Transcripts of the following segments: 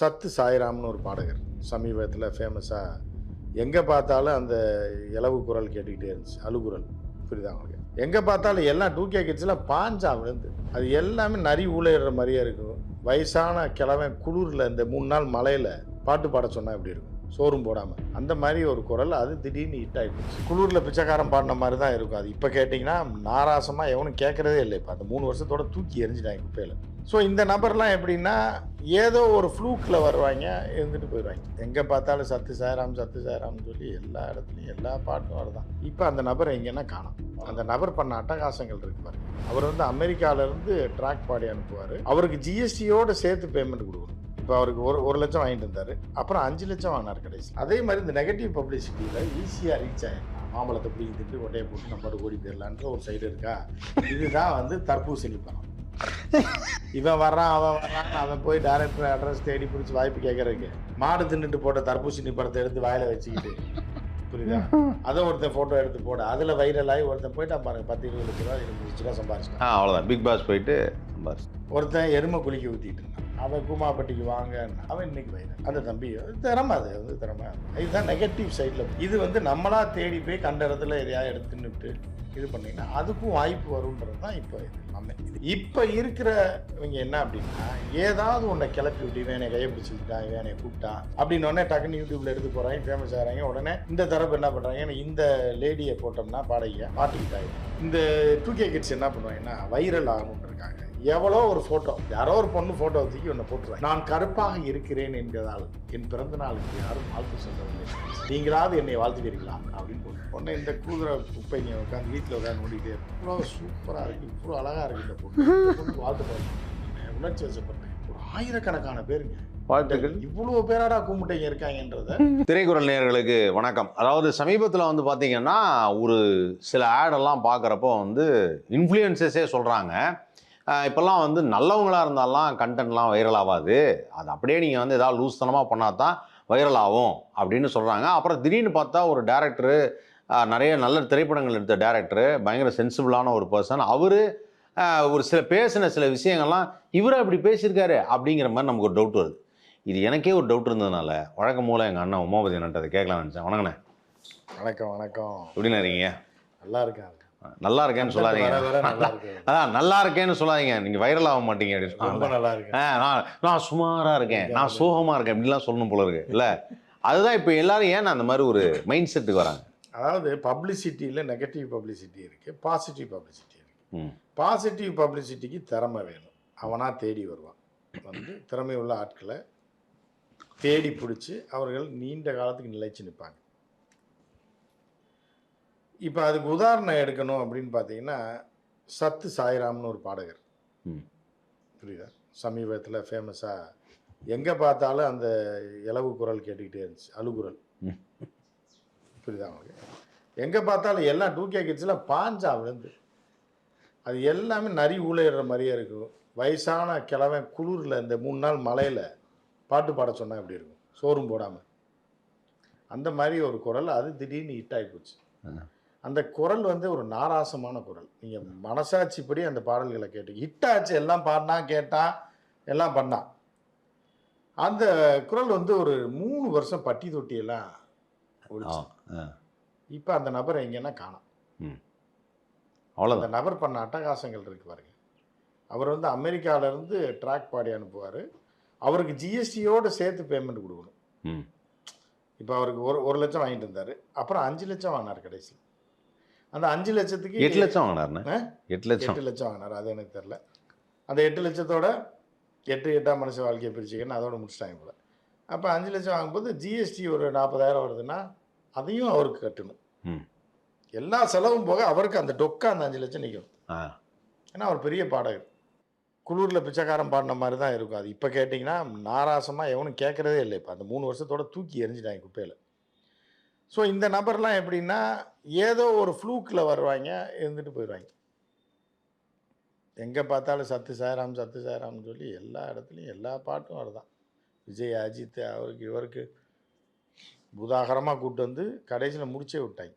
சத்து சாய்ராம்னு ஒரு பாடகர். சமீபத்தில் ஃபேமஸாக எங்கே பார்த்தாலும் அந்த இலவு குரல் கேட்டுக்கிட்டே இருந்துச்சு. அழுகுரல். புரியுதா அவங்களுக்கு எங்கே பார்த்தாலும் எல்லாம் டூ கே கிட்ஸ்லாம் பாஞ்சா விழுந்து. அது எல்லாமே நரி ஊழையிடுற மாதிரியே இருக்கும். வயசான கிழவன் குளிரில் இந்த மூணு நாள் மலையில் பாட்டு பாட சொன்னால் எப்படி இருக்கும்? சோறும் போடாமல் அந்த மாதிரி ஒரு குரல் அது திடீர்னு ஹிட் ஆகிடுச்சு குளூரில் பிச்சைக்காரன் பாடின மாதிரி தான் இருக்கும் அது. இப்போ கேட்டிங்கன்னா நாராசமாக எவனும் கேட்குறதே இல்லை இப்போ. அந்த மூணு வருஷத்தோட தூக்கி எரிஞ்சிட்டாங்க குப்பையில். ஸோ இந்த நபர்லாம் எப்படின்னா ஏதோ ஒரு ஃப்ளூக்கில் வருவாங்க இருந்துட்டு போயிடுவாங்க. எங்கே பார்த்தாலும் சத்து சேராம் சத்து சேராம்னு சொல்லி எல்லா இடத்துலையும் எல்லா பாட்டும் வருதான். இப்போ அந்த நபர் எங்கன்னா காணும். அந்த நபர் பண்ண அட்டகாசங்கள் இருப்பார் அவர் வந்து அமெரிக்காவிலேருந்து ட்ராக் பாடி அனுப்புவார். அவருக்கு ஜிஎஸ்டியோடு சேர்த்து பேமெண்ட் கொடுக்கணும். இப்போ அவருக்கு ஒரு ஒரு லட்சம் வாங்கிட்டு இருந்தார். அப்புறம் அஞ்சு லட்சம் வாங்கினார் கடைசி அதே மாதிரி இந்த நெகட்டிவ் பப்ளிசிட்டியில் ஈஸியாக ரீச் ஆகிடலாம் மாம்பழத்தை பிடிக்கிட்டு ஒட்டையை போட்டு நம்ம ஓடி போயிடலான்ற ஒரு சைடு இருக்கா? இதுதான் வந்து தர்பூசணி பணம் இவன் வர்றான் அவன் வர்றான் அவன் போய் டேரக்டர் அட்ரஸ் தேடி பிடிச்சி வாய்ப்பு கேட்கறதுக்கு மாடு தின்னுட்டு போட்ட தர்பூசணி படத்தை எடுத்து வாயில வச்சுக்கிட்டு. புரியுதா? அதை ஒருத்தன் ஃபோட்டோ எடுத்து போட. அதில் வைரல் ஆகி ஒருத்தன் போயிட்டான் பாருங்க பத்து இருபது லட்ச ரூபா இருபது லட்ச ரூபா சம்பாரிச்சிட்டான். ஆ அவ்வளோதான் பிக் பாஸ் போயிட்டு சம்பாரிச்சு ஒருத்தன் எருமை குளிக்க ஊற்றிட்டு இருந்தான். அவன் கூமாப்பட்டிக்கு வாங்க அவன் இன்னைக்கு வைரல் அந்த தம்பி திறமை அது வந்து திறமை. இதுதான் நெகட்டிவ் சைடில் இது வந்து நம்மளா தேடி போய் கண்ட இடத்துல எதையாவது எடுத்து தின்னுட்டு இது பண்ணீங்கன்னா அதுக்கும் வாய்ப்பு வரும்ன்றது தான் இப்போ இது. நம்ம இப்போ இருக்கிற இவங்க என்ன அப்படின்னா ஏதாவது ஒன்றை கிளப்பி விட்டு வேணையை கையை பிடிச்சிக்கிட்டான் வேணையை கூப்பிட்டான் அப்படின்னு உடனே டக்குன்னு யூடியூப்ல எடுத்து போகிறாங்க ஃபேமஸ் ஆகிறாங்க. உடனே இந்த தரப்பு என்ன பண்ணுறாங்க இந்த லேடியை போட்டோம்னா பாடகிய பாட்டுக்கிட்டாங்க இந்த டூ கே கிட்ஸ் என்ன பண்ணுவாங்கன்னா வைரல் ஆகும் எவ்வளோ ஒரு ஃபோட்டோ யாரோ ஒரு பொண்ணு ஃபோட்டோ தூக்கி ஒன்று போட்டுருவாங்க. நான் கருப்பாக இருக்கிறேன் என்கிறதால் என் பிறந்த நாளுக்கு யாரும் வாழ்த்து சொல்லவில்லை. நீங்களாவது என்னை வாழ்த்துவீர்களா? அப்படின்னு போட்டு பொண்ணு இந்த கூதுற குப்பை நீ உட்காந்து வீட்டில் உட்காந்து ஓடிட்டே இவ்வளோ சூப்பராக இருக்கு இவ்வளோ அழகாக இருக்கு இந்த பொண்ணு பொண்ணு வாழ்த்து பாருங்க உணர்ச்சி வசப்பட்டேன் ஒரு ஆயிரக்கணக்கான பேருங்க. வாழ்த்துக்கள். இவ்வளோ பேராடா கும்பிட்டைங்க இருக்காங்கன்றத. திரைக்குறள் நேயர்களுக்கு வணக்கம். அதாவது சமீபத்தில் வந்து பார்த்தீங்கன்னா ஒரு சில ஆடெல்லாம் பார்க்குறப்போ வந்து இன்ஃப்ளூயன்சஸே சொல்கிறாங்க இப்போல்லாம் வந்து நல்லவங்களா இருந்தாலாம் கண்டென்ட்லாம் வைரல் ஆகாது. அது அப்படியே நீங்கள் வந்து ஏதாவது லூஸ்தனமாக பண்ணால் தான் வைரல் ஆகும் அப்படின்னு சொல்கிறாங்க அப்புறம் திடீர்னு பார்த்தா ஒரு டேரக்டரு நிறைய நல்ல திரைப்படங்கள் எடுத்த டேரக்டரு பயங்கர சென்சிபிளான ஒரு பர்சன் அவர் ஒரு சில பேசின சில விஷயங்கள்லாம் இவரை இப்படி பேசியிருக்காரு அப்படிங்கிற மாதிரி நமக்கு ஒரு டவுட் வருது. இது எனக்கே ஒரு டவுட் இருந்ததுனால வழக்கம் மூலம் எங்கள் அண்ணன் உமாபதி அண்ணன் அதை கேட்கலாம்னு நினச்சேன். வணக்கண்ணே. வணக்கம் வணக்கம். எப்படிண்ணே இருக்கீங்க? நல்லா இருக்காங்க நல்லா இருக்கேன்னு சொல்லாதீங்க. அதான் நல்லா இருக்கேன்னு சொல்லாதீங்க. நீங்கள் வைரல் ஆக மாட்டீங்க அப்படின்னு நான் சுமாராக இருக்கேன். நான் சோகமாக இருக்கேன். இப்படிலாம் சொல்லணும் போல இருக்கு. இல்லை? அதுதான் இப்போ எல்லாரும் ஏன் அந்த மாதிரி ஒரு மைண்ட் செட்டுக்கு வராங்க? அதாவது பப்ளிசிட்டியில் நெகட்டிவ் பப்ளிசிட்டி இருக்குது பாசிட்டிவ் பப்ளிசிட்டி இருக்குது பாசிட்டிவ் பப்ளிசிட்டிக்கு திறமை வேணும். அவனாக தேடி வருவான். வந்து திறமை உள்ள ஆட்களை தேடி பிடிச்சி அவர்கள் நீண்ட காலத்துக்கு நிலைச்சு நிற்பாங்க இப்போ அதுக்கு உதாரணம் எடுக்கணும் அப்படின்னு பார்த்தீங்கன்னா சத்து சாய்ராம்னு ஒரு பாடகர். புரியுதா? சமீபத்தில் ஃபேமஸாக எங்கே பார்த்தாலும் அந்த இலவு குரல் கேட்டுக்கிட்டே இருந்துச்சு அழுகுரல். புரியுதா உங்களுக்கு? எங்கே பார்த்தாலும் எல்லாம் டூ கே கிட்ஸில் பாஞ்சா விழுந்து. அது எல்லாமே நரி ஊழையிடுற மாதிரியே இருக்கும். வயசான கிழவன் குளிரில் இந்த மூணு நாள் மலையில் பாட்டு பாட சொன்னால் எப்படி இருக்கும்? சோறும் போடாமல் அந்த மாதிரி ஒரு குரல் அது திடீர்னு ஹிட் ஆகி போச்சு. அந்த குரல் வந்து ஒரு நாராசமான குரல். நீங்கள் மனசாட்சிப்படி அந்த பாடல்களை கேட்டு ஹிட் ஆச்சு எல்லாம் பாடினா கேட்டான் எல்லாம் பண்ணான் அந்த குரல் வந்து ஒரு மூணு வருஷம் பட்டி தொட்டியெல்லாம் இப்போ அந்த நபர் எங்கன்னா காணோம். அந்த அவ்வளோதான் நபர் பண்ண அட்டகாசங்கள் இருக்கு பாருங்க. அவர் வந்து அமெரிக்கால இருந்து ட்ராக் பாடி அனுப்புவார். அவருக்கு ஜிஎஸ்டியோடு சேர்த்து பேமெண்ட் கொடுக்கணும். ம். இப்போ அவருக்கு ஒரு ஒரு லட்சம் வாங்கிட்டு இருந்தார். அப்புறம் அஞ்சு லட்சம் வாங்கினார் கடைசி அந்த அஞ்சு லட்சத்துக்கு எட்டு லட்சம் வாங்கினாருண்ணே? எட்டு லட்சம். எட்டு லட்சம் வாங்கினார் அது எனக்கு தெரில அந்த எட்டு லட்சத்தோட எட்டு எட்டாம் மனுஷ வாழ்க்கையை பிரிச்சுக்கன்னு அதோட முடிச்சிட்டாங்க போல. அப்போ அஞ்சு லட்சம் வாங்கும்போது ஜிஎஸ்டி ஒரு நாற்பதாயிரம் வருதுன்னா அதையும் அவருக்கு கட்டணும். எல்லா செலவும் போக அவருக்கு அந்த டொக்கா அந்த அஞ்சு லட்சம் நிற்கும் ஏன்னா அவர் பெரிய பாடகர். குளூரில் பிச்சைக்காரன் பாடின மாதிரி தான் இருக்கும். அது இப்போ கேட்டிங்கன்னா நாராசமாக எவனும் கேட்குறதே இல்லை இப்போ. அந்த மூணு வருஷத்தோட தூக்கி எரிஞ்சிட்டாங்க குப்பையில். ஸோ இந்த நபர்லாம் எப்படின்னா ஏதோ ஒரு ஃப்ளூக்கில் வருவாங்க இருந்துட்டு போயிடுவாங்க. எங்கே பார்த்தாலும் சத்து சாய்ராம் சத்து சாய்ராம்னு சொல்லி எல்லா இடத்துலையும் எல்லா பாட்டும் வருதான். விஜய் அஜித் அவருக்கு இவருக்கு புதாகரமாக கூப்பிட்டு வந்து கடைசியில் முடிச்சே விட்டாங்க.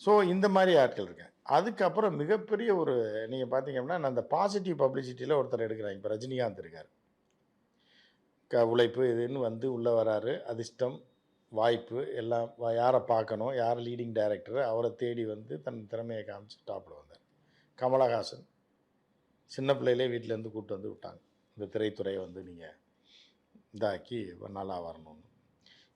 ஸோ இந்த மாதிரி ஆட்கள் இருக்காங்க அதுக்கப்புறம் மிகப்பெரிய ஒரு நீங்கள் பார்த்தீங்க அப்படின்னா அந்த பாசிட்டிவ் பப்ளிசிட்டியில் ஒருத்தர் எடுக்கிறாங்க. இப்போ ரஜினிகாந்த் இருக்கார். க உழைப்பு இதுன்னு வந்து உள்ளே வராரு. அதிர்ஷ்டம் வாய்ப்பு எல்லாம் யாரை பார்க்கணும் யார் லீடிங் டைரக்டர் அவரை தேடி வந்து தன் திறமையை காமிச்சு டாப்பில் வந்தார். கமலஹாசன் சின்ன பிள்ளையிலே வீட்டிலேருந்து கூப்பிட்டு வந்து விட்டாங்க. இந்த திரைத்துறையை வந்து நீங்கள் இதாக்கி நல்லா வரணும்னு.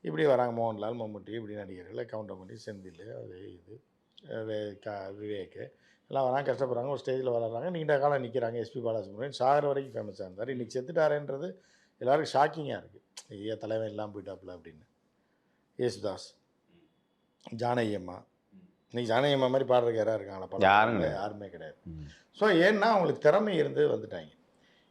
இப்படி வராங்க மோகன்லால் மம்முட்டி இப்படி நடிகர்கள் கவுண்டமணி செந்தில் அது இது வே- க விவேக். எல்லாம் வராங்க கஷ்டப்படுறாங்க ஒரு ஸ்டேஜில் வளர்றாங்க நீண்ட காலம் நிற்கிறாங்க எஸ்பி பாலசுப்ரமணியன் சாகர வரைக்கும் ஃபேமஸாக இருந்தார். இன்றைக்கி செத்துட்டாரேன்றது எல்லாருக்கும் ஷாக்கிங்காக இருக்குது ஐயா தலைவன் இல்லாமல் போயிட்டாப்புல அப்படின்னு. யேசுதாஸ் ஜானகி அம்மா இன்னைக்கு ஜானகி அம்மா மாதிரி பாடுறதுக்கு யாராவது இருக்காங்களா யாரும் கிடையாது. யாருமே கிடையாது. ஸோ ஏன்னா அவங்களுக்கு திறமை இருந்து வந்துட்டாங்க.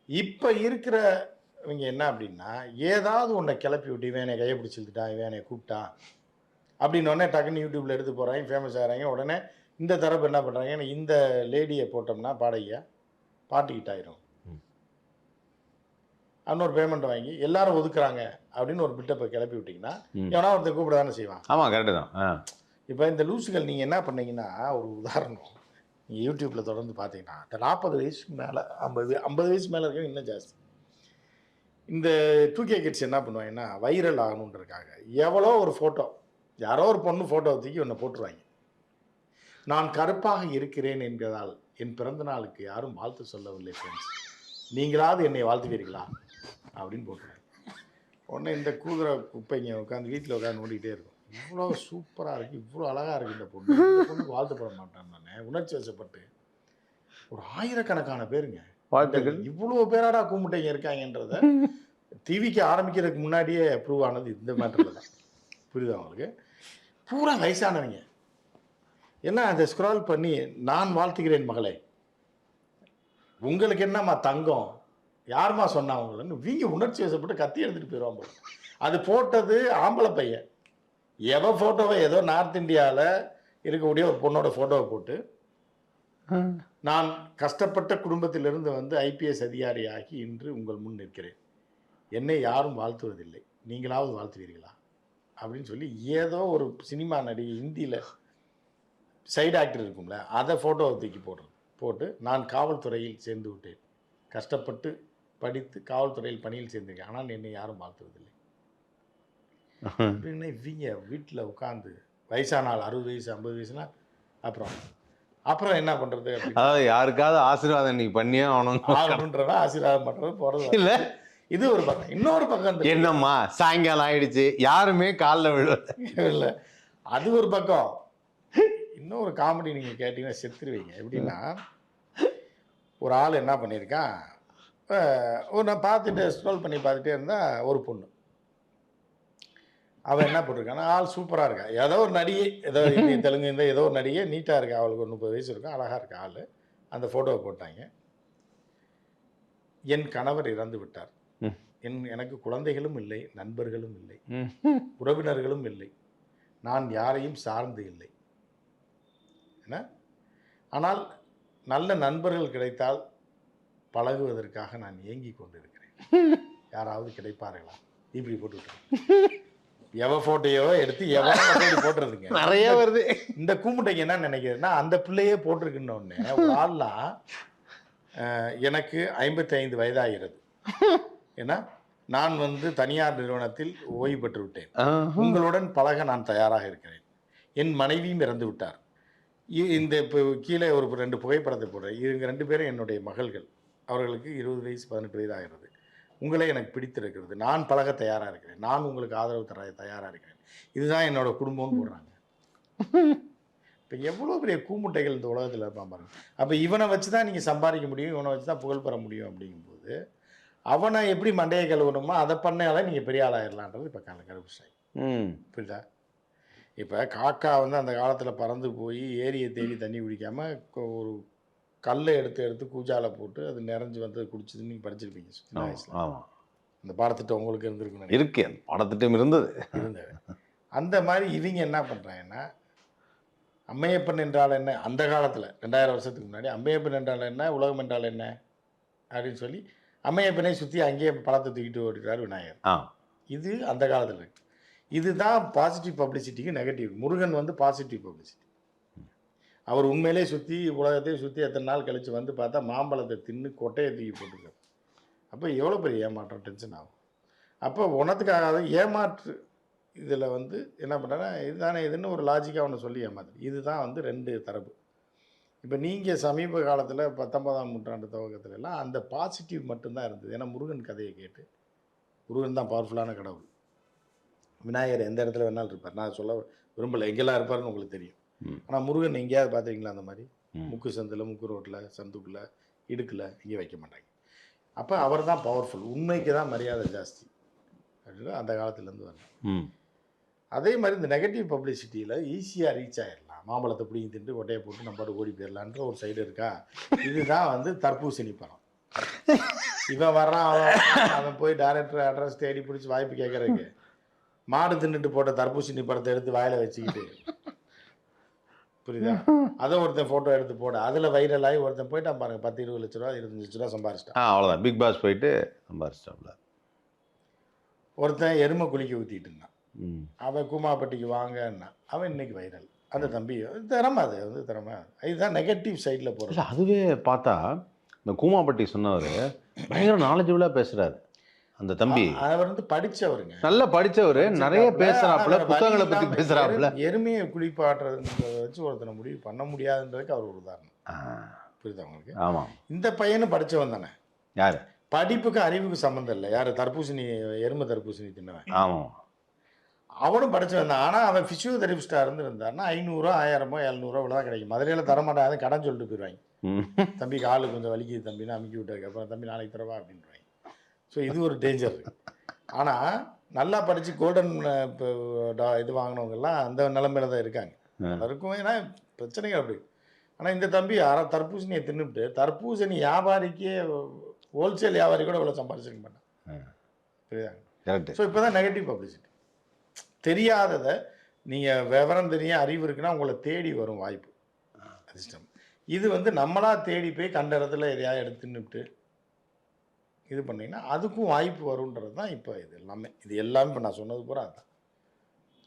இப்போ இருக்கிறவங்க என்ன அப்படின்னா ஏதாவது ஒன்றை கிளப்பி விட்டு இவன் என்னை கையை பிடிச்சிருந்துட்டான் இவன் என்னை கூப்பிட்டான் அப்படின்னு உடனே டக்குன்னு யூடியூப்பில் எடுத்து போகிறாங்க ஃபேமஸ் ஆகிறாங்க. உடனே இந்த தரப்பு என்ன பண்ணுறாங்க இந்த லேடியை போட்டோம்னா பாடகியா? பாட்டு ம். இன்னொரு பேமெண்ட் வாங்கி எல்லாரும் ஒதுக்குறாங்க அப்படின்னு ஒரு பில்டப்பை கிளப்பி விட்டிங்கன்னா. எவனா ஒருத்தர் கூப்பிட தானே செய்வான். ஆமாம் கரெக்டு தான். இப்போ இந்த லூசுகள் நீங்கள் என்ன பண்ணீங்கன்னா ஒரு உதாரணம். நீங்கள் யூடியூப்பில் தொடர்ந்து பார்த்தீங்கன்னா இந்த நாற்பது வயசுக்கு மேலே ஐம்பது ஐம்பது வயசு மேலே இருக்கவங்க இன்னும் ஜாஸ்தி. இந்த டூ கே கிட்ஸ் என்ன பண்ணுவாங்கன்னா வைரல் ஆகணுன்றதுக்காக எவ்வளோ ஒரு ஃபோட்டோ யாரோ ஒரு பொண்ணு ஃபோட்டோ தூக்கி ஒன்று போட்டுருவாங்க. நான் கருப்பாக இருக்கிறேன் என்பதால் என் பிறந்த நாளுக்கு யாரும் வாழ்த்து சொல்லவில்லை ஃப்ரெண்ட்ஸ் நீங்களாவது என்னை வாழ்த்துவீர்களா? அப்படின்னு போட்டுருவாங்க உடனே இந்த கூதுரை குப்பைங்க உட்காந்து வீட்டில் உட்காந்து ஓடிக்கிட்டே இருக்கும். இவ்வளோ சூப்பராக இருக்குது இவ்வளோ அழகாக இருக்குது இந்த பொண்ணு. இந்த பொண்ணுக்கு வாழ்த்துப்பட மாட்டேன் நான் உணர்ச்சி வசப்பட்டு. ஒரு ஆயிரக்கணக்கான பேருங்க. வாழ்த்துக்கள். இவ்வளோ பேராடா கூமுட்டைங்க இருக்காங்கன்றத டிவிக்கு ஆரம்பிக்கிறதுக்கு முன்னாடியே ப்ரூவ் ஆனது இந்த மேட்டரில் தான். புரியுதா உங்களுக்கு? பூரா வயசானவங்க. என்ன அதை ஸ்க்ரால் பண்ணி நான் வாழ்த்துகிறேன் மகளே. உங்களுக்கு என்னம்மா தங்கம்? யாரும்மா சொன்னா உங்களன்னு வீங்க உணர்ச்சி வசப்பட்டு கத்தி எடுத்துட்டு போயிடுவான் போல. அது போட்டது ஆம்பளை பையன். எவன் ஃபோட்டோவை ஏதோ நார்த் இந்தியாவில் இருக்கக்கூடிய ஒரு பொண்ணோட ஃபோட்டோவை போட்டு நான் கஷ்டப்பட்ட குடும்பத்திலிருந்து வந்து ஐபிஎஸ் அதிகாரியாகி இன்று உங்கள் முன் நிற்கிறேன். என்னை யாரும் வாழ்த்துவதில்லை. நீங்களாவது வாழ்த்துவீர்களா? அப்படின்னு சொல்லி ஏதோ ஒரு சினிமா நடிகை ஹிந்தியில் சைடு ஆக்டர் இருக்கும்ல அதை ஃபோட்டோவை தூக்கி போடுறது போட்டு நான் காவல்துறையில் சேர்ந்து விட்டேன். கஷ்டப்பட்டு படித்து காவல்துறையில் பணியில் சேர்ந்திருக்கேன். ஆனால் என்னை யாரும் வாழ்த்துவதில்லை அப்படின்னு இவங்க வீட்டில் உட்காந்து வயசான ஆள் அறுபது வயசு ஐம்பது வயசுனா அப்புறம் அப்புறம் என்ன பண்ணுறது அதாவது யாருக்காவது ஆசீர்வாதம் இன்னைக்கு பண்ணியே ஆகணும் ஆகணுன்றவன் ஆசீர்வாதம் பண்ணுறது போகிறது இல்ல. இது ஒரு பக்கம். இன்னொரு பக்கம். என்னம்மா சாயங்காலம் ஆயிடுச்சு. யாருமே காலில் விழுவல இல்லை. அது ஒரு பக்கம். இன்னொரு காமெடி நீங்கள் கேட்டிங்கன்னா செத்துருவீங்க. எப்படின்னா ஒரு ஆள் என்ன பண்ணியிருக்கான்? ஒரு நான் பார்த்துட்டு ஸ்க்ரோல் பண்ணி பார்த்துட்டே இருந்தா ஒரு பொண்ணு. அவன் என்ன போட்டிருக்கான்னா ஆள் சூப்பராக இருக்கா? ஏதோ ஒரு நடிகை ஏதோ இந்தி தெலுங்கு இந்த ஏதோ ஒரு நடிகை நீட்டாக இருக்கா? அவளுக்கு ஒரு முப்பது வயசு இருக்கும். அழகாக இருக்கா ஆள். அந்த ஃபோட்டோவை போட்டாங்க. என் கணவர் இறந்து விட்டார். என் எனக்கு குழந்தைகளும் இல்லை நண்பர்களும் இல்லை. உறவினர்களும் இல்லை. நான் யாரையும் சார்ந்து இல்லை. என்ன? ஆனால் நல்ல நண்பர்கள் கிடைத்தால் பழகுவதற்காக நான் ஏங்கி கொண்டிருக்கிறேன். யாராவது கிடைப்பார்களா? இப்படி போட்டுவிட்டேன் எவ ஃபோட்டோயோ எடுத்து எவ photo போட்டுறதுங்க. நிறைய வருது. இந்த கூமுட்டைக்கு என்ன நினைக்கிறதுன்னா அந்த பிள்ளையே போட்டிருக்குன்ன ஒரு ஆள்லாம் எனக்கு ஐம்பத்தைந்து வயதாகிறது. ஏன்னா நான் வந்து தனியார் நிறுவனத்தில் ஓய்வு பெற்று விட்டேன். உங்களுடன் பழக நான் தயாராக இருக்கிறேன். என் மனைவியும் இறந்து விட்டார். இந்த இப்போ கீழே ஒரு ரெண்டு புகைப்படத்தை போடுறேன். இவங்க ரெண்டு பேரும் என்னுடைய மகள்கள். அவர்களுக்கு இருபது வயசு பதினெட்டு வயது ஆகிறது. உங்களை எனக்கு பிடித்திருக்கிறது. நான் பழக தயாராக இருக்கிறேன். நான் உங்களுக்கு ஆதரவு தர தயாராக இருக்கிறேன். இதுதான் என்னோட குடும்பம்னு போடுறாங்க. இப்போ எவ்வளோ பெரிய கூமுட்டைகள் இந்த உலகத்தில் இருப்பான் பாருங்க. அப்போ இவனை வச்சு தான் நீங்கள் சம்பாதிக்க முடியும். இவனை வச்சு தான் புகழ் பெற முடியும் அப்படிங்கும்போது அவனை எப்படி மண்டையை கழுவணுமோ அதை பண்ணால நீங்கள் பெரிய ஆளாயிடலான்றது இப்போ கால கருப்புசாய் ம். புரியுதா? இப்போ காக்கா வந்து அந்த காலத்தில் பறந்து போய் ஏரியை தேடி தண்ணி குடிக்காமல் ஒரு கல்லை எடுத்து எடுத்து கூஜால போட்டு அது நிறைஞ்சு வந்து குடிச்சது நீங்கள் படிச்சிருப்பீங்க சின்ன வயசில். அந்த பாடத்திட்டம் உங்களுக்கு நினைக்கிறேன். இருக்கு அந்த படத்திட்டம் இருந்தது. இருந்தது. அந்த மாதிரி இவங்க என்ன பண்ணுறாங்கன்னா அம்மையப்பன் என்றால் என்ன? அந்த காலத்தில் ரெண்டாயிரம் வருஷத்துக்கு முன்னாடி அம்மையப்பன் என்றால் என்ன? உலகம் என்றால் என்ன? அப்படின்னு சொல்லி அம்மையப்பனை சுற்றி அங்கேயே பழத்தை தூக்கிட்டு ஓடுகிறார் விநாயகர். இது அந்த காலத்தில் இருக்கு. இதுதான் பாசிட்டிவ் பப்ளிசிட்டிக்கு நெகட்டிவ் முருகன் வந்து பாசிட்டிவ் பப்ளிசிட்டி அவர் உண்மையிலே சுற்றி உலகத்தையும் சுற்றி எத்தனை நாள் கழித்து வந்து பார்த்தா மாம்பழத்தை தின்னு கொட்டையை தூக்கி போட்டுருக்காரு அப்போ எவ்வளோ பெரிய ஏமாற்றம் டென்ஷன் ஆகும். அப்போ உனத்துக்காக ஏமாற்று இதில் வந்து என்ன பண்ணுறேன்னா இதுதானே இதுன்னு ஒரு லாஜிக்காக ஒன்று சொல்லி ஏமாத்து இதுதான் வந்து ரெண்டு தரப்பு. இப்போ நீங்கள் சமீப காலத்தில் பத்தொன்பதாம் நூற்றாண்டு துவக்கத்துல எல்லாம் அந்த பாசிட்டிவ் மட்டும்தான் இருந்தது. ஏன்னா முருகன் கதையை கேட்டு முருகன் தான் பவர்ஃபுல்லான கடவுள். விநாயகர் எந்த இடத்துல வேணாலும் இருப்பார். நான் சொல்ல விரும்பலை. எங்கெல்லாம் இருப்பாருன்னு உங்களுக்கு தெரியும். ஆனால் முருகன் எங்கேயாவது பார்த்துருக்கீங்களா அந்த மாதிரி. முக்கு சந்தில் முக்கு ரோட்டில் சந்துக்குள்ள இடுக்கில் எங்கேயும் வைக்க மாட்டாங்க. அப்போ அவர் தான் பவர்ஃபுல் உண்மைக்கு தான் மரியாதை ஜாஸ்தி. அப்படின்னு அந்த காலத்துலேருந்து வரலாம் ம். அதே மாதிரி இந்த நெகட்டிவ் பப்ளிசிட்டியில் ஈஸியாக ரீச் ஆயிடலாம் மாம்பழத்தை பிடிங்கி தின்று கொட்டையை போட்டு நம்ம ஓடி போயிடலான்ற ஒரு சைடு இருக்கா? இதுதான் வந்து தர்பூசணி படம். இவன் வர்றான் அவன் அவன் போய் டேரக்டர் அட்ரஸ் தேடி பிடிச்சி வாய்ப்பு கேட்கறதுக்கு மாடு தின்னுட்டு போட்ட தர்பூசணி படத்தை எடுத்து வாயில வச்சுக்கிட்டு புரியுதா? அதை ஒருத்தன் ஃபோட்டோ எடுத்து போட. அதில் வைரல் ஆகி ஒருத்தன் போயிட்டான் பாருங்க பத்து இருபது லட்ச ரூபா இருபத்தஞ்சு லட்ச ரூபா சம்பாரிச்சிட்டான். ஆ அவ்வளோதான் பிக் பாஸ் போயிட்டு சம்பாரிச்சிட்டாப்ல ஒருத்தன் எருமை குளிக்க ஊற்றிட்டு இருந்தான். ம். அவன் கூமாப்பட்டிக்கு வாங்கன்னா அவன் இன்னைக்கு வைரல் அந்த தம்பி திறமை அது வந்து திறமை. இதுதான் நெகட்டிவ் சைடில் போகிறது அதுவே பார்த்தா இந்த கூமாப்பட்டி சொன்னவர் பயங்கர நாலேஜபிளாக பேசுறாரு. அந்த தம்பி. அவர் வந்து படிச்சவருங்க. நல்லா படிச்சவர். நிறைய. பேசுறாப்புல புத்தகங்களை பத்தி பேசுறாப்புல. எரு- எருமையை குளிப்பாட்டுறதுன்றத வச்சு ஒருத்தனை முடிவு பண்ண முடியாதுன்றதுக்கு அவர் ஒரு உதாரணம். புரியுதா உங்களுக்கு? ஆமா. இந்த பையனும் படிச்சவன் தானே? யாரு? படிப்புக்கும் அறிவுக்கும் சம்மந்தம் இல்லை. யார்? தர்பூசணி எருமை தர்பூசணி தின்னவன். ஆமா. அவனும் படிச்சவன் தான். ஆனால் அவன் ஃபிசியோதெரபிஸ்டாக இருந்திருந்தாருன்னா ஐநூறுரூவா ஆயிரமோ எழுநூறுவா இவ்வளோ கிடைக்கும். மதுரையில் தரமாட்டாங்க கடன் சொல்லிட்டு போயிடுவாங்க தம்பி காலு கொஞ்சம் வலிக்குது தம்பின்னு அமுக்கி விட்டதுக்கு அப்புறம் தம்பி நாளைக்கு தரவா? அப்படின்றாங்க ஸோ இது ஒரு டேஞ்சர் ஆனால் நல்லா படித்து கோல்டன் இது வாங்கினவங்கெல்லாம் அந்த நிலமையில தான் இருக்காங்க. ஆ. பலருக்கும் ஏன்னா பிரச்சனைகள் அப்படி. ஆனால் இந்த தம்பி அரை தர்பூசணியை தின்னுட்டு தர்பூசணி வியாபாரிக்கே ஹோல்சேல் வியாபாரி கூட இவ்வளோ சம்பாதிச்சிருக்க மாட்டான். புரியுதாங்க ஸோ இப்போ தான் நெகட்டிவ் பப்ளிசிட்டி தெரியாததை நீங்கள் விவரம் தெரியும் அறிவு இருக்குன்னா உங்களை தேடி வரும் வாய்ப்பு. அதிர்ஷ்டம் இது வந்து நம்மளா தேடி போய் கண்ட இடத்துல எதையாவது எடுத்து தின்னுட்டு இது பண்ணிங்கன்னா அதுக்கும் வாய்ப்பு வருன்றது தான் இப்போ இது எல்லாமே. இது எல்லாமே இப்போ நான் சொன்னது பூரா அதுதான்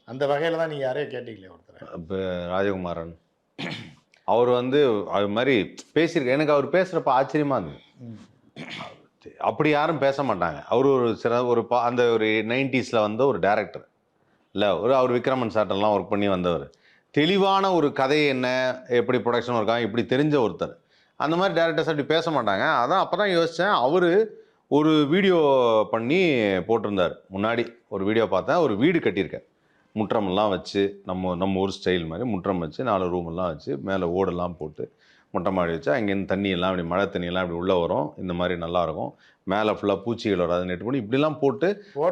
அந்த வகையில் தான் நீங்கள் யாரையும் கேட்டீங்களே ஒருத்தர். இப்போ ராஜகுமாரன். அவர் வந்து அது மாதிரி பேசியிருக்க எனக்கு அவர் பேசுகிறப்ப ஆச்சரியமா இருந்தது. அப்படி யாரும் பேச மாட்டாங்க. அவர் ஒரு சில ஒரு பா- அந்த ஒரு நைன்டிஸில் வந்த ஒரு டேரக்டர். இல்லை ஒரு அவர் விக்ரமன் சாட்டெல்லாம் ஒர்க் பண்ணி வந்தவர். தெளிவான ஒரு கதை என்ன எப்படி ப்ரொடக்ஷன் இருக்காங்க இப்படி தெரிஞ்ச ஒருத்தர். அந்த மாதிரி டேரக்டர்ஸ் அப்படி பேச மாட்டாங்க. அதான் அப்போ தான் யோசித்தேன் அவர் ஒரு வீடியோ பண்ணி போட்டிருந்தார். முன்னாடி ஒரு வீடியோ பார்த்தேன். ஒரு வீடு கட்டியிருக்கார் முற்றமெல்லாம் வச்சு நம்ம நம்ம ஊர் ஸ்டைல் மாதிரி முற்றம் வச்சு நாலு ரூம் எல்லாம் வச்சு மேலே ஓடெல்லாம் போட்டு மொட்டை மாடி வச்சு அங்கேருந்து தண்ணி எல்லாம் அப்படி மழை தண்ணி எல்லாம் அப்படி உள்ளே வரும். இந்த மாதிரி நல்லா இருக்கும். மேலே ஃபுல்லாக பூச்சிகள் வராது நெட்டு பண்ணி இப்படிலாம் போட்டு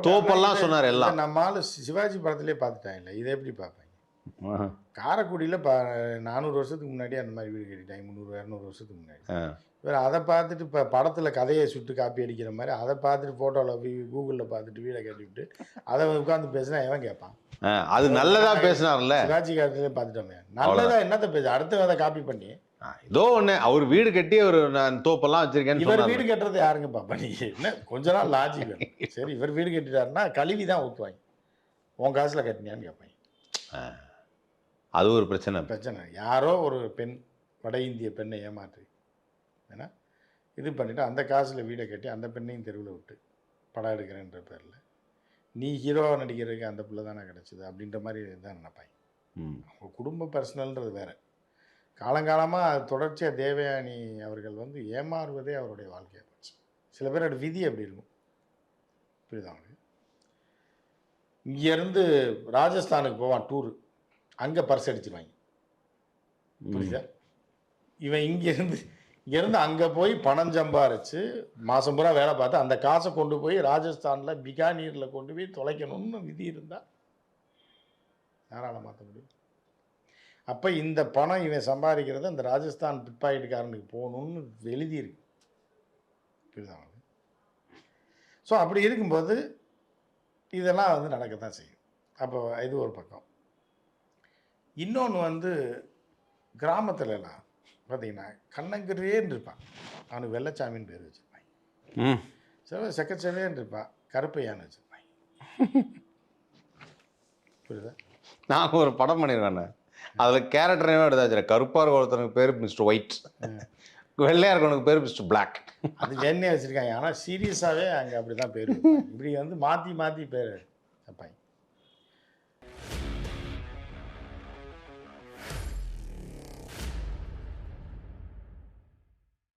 தோப்பெல்லாம் சொன்னார் எல்லாம். நம்ம ஆளு சிவாஜி படத்திலே பார்த்துட்டாங்கல்ல இதை எப்படி பார்ப்பாங்க? காரைக்குடியில் ப நானூறு வருஷத்துக்கு முன்னாடி அந்த மாதிரி வீடு கட்டிட்டாங்க. முந்நூறு இரநூறு வருஷத்துக்கு முன்னாடி. ஆ. இவர் அதை பார்த்துட்டு இப்போ படத்தில் கதையை சுட்டு காப்பி அடிக்கிற மாதிரி அதை பார்த்துட்டு ஃபோட்டோவில் கூகுளில் பார்த்துட்டு வீடை கட்டிவிட்டு அதை உட்காந்து பேசினா எவன் கேட்பான்? அது நல்லதா பேசினார்ல சிவாஜி காலத்திலே பார்த்துட்டோமே. நல்லதா என்னத்த பேச அடுத்த அதை காப்பி பண்ணி. ஏதோ ஒன்று அவர் வீடு கட்டி ஒரு நான் தோப்பெல்லாம் வச்சிருக்கேன்னு இவர் வீடு கட்டுறது யாருங்க பாப்பா நீ? என்ன கொஞ்ச நாள் லாஜிக் சரி இவர் வீடு கட்டிட்டாருன்னா கழுவி தான் ஊற்றுவாங்க உன் காசில் கட்டினியான்னு கேட்பாங்க. அது ஒரு பிரச்சனை. பிரச்சனை. யாரோ ஒரு பெண் வட இந்திய பெண்ணை ஏமாற்றி ஏன்னா இது பண்ணிவிட்டு அந்த காசில் வீடை கட்டி அந்த பெண்ணையும் தெருவில் விட்டு படம் எடுக்கிறேன்ற பேரில் நீ ஹீரோவாக நடிக்கிறதுக்கு அந்த பிள்ளை தானே கிடச்சிது? அப்படின்ற மாதிரி தான் நினைப்பாங்க. ம். அவங்க குடும்ப பர்சனல்ன்றது வேறு. காலங்காலமாக தொடர்ச்சியாக தேவயானி அவர்கள் வந்து ஏமாறுவதே அவருடைய வாழ்க்கையாக போச்சு. சில பேரோட விதி அப்படி இருக்கும். புரியுதா உங்களுக்கு? இங்கேருந்து ராஜஸ்தானுக்கு போவான் டூரு அங்கே பர்ஸ் அடிச்சிருவாங்க. புரியுதா? இவன் இங்கேருந்து இங்கேருந்து அங்கே போய் பணம் சம்பாரிச்சு மாதம் பூரா வேலை பார்த்து அந்த காசை கொண்டு போய் ராஜஸ்தானில் பிகானீரில் கொண்டு போய் தொலைக்கணும்னு விதி இருந்தால் யாரால் மாற்ற முடியும்? அப்போ இந்த பணம் இவன் சம்பாதிக்கிறது அந்த ராஜஸ்தான் பிட்பாக்கெட்டுக்காரனுக்கு போகணும்னு எழுதியிருக்கு புரியுதா? ஸோ அப்படி இருக்கும்போது இதெல்லாம் வந்து நடக்கத்தான் செய்யும். அப்போ இது ஒரு பக்கம். இன்னொன்று வந்து கிராமத்துலலாம் பார்த்தீங்கன்னா கண்ணங்கிரேன்னு இருப்பான். அவனுக்கு வெள்ளச்சாமின்னு பேர் வச்சுருப்பாங்க ம். சில செக்கச்சவேன்னு இருப்பான். கருப்பையான்னு வச்சுருப்பாங்க புரியுதா? நான் ஒரு படம் பண்ணியிருக்கேன் அதில் கேரக்டரையும் எடுத்து வச்சிருக்கேன். கருப்பார் ஒருத்தனுக்கு பேர் மிஸ்டர் ஒயிட் வெள்ளையா இருக்கவனுக்கு பேர் மிஸ்டர் பிளாக் அது வேணே வச்சுருக்காங்க. ஆனால் சீரியஸாகவே அங்கே அப்படி தான் பேர். இப்படி வந்து மாற்றி மாற்றி பேர் வைப்பாங்க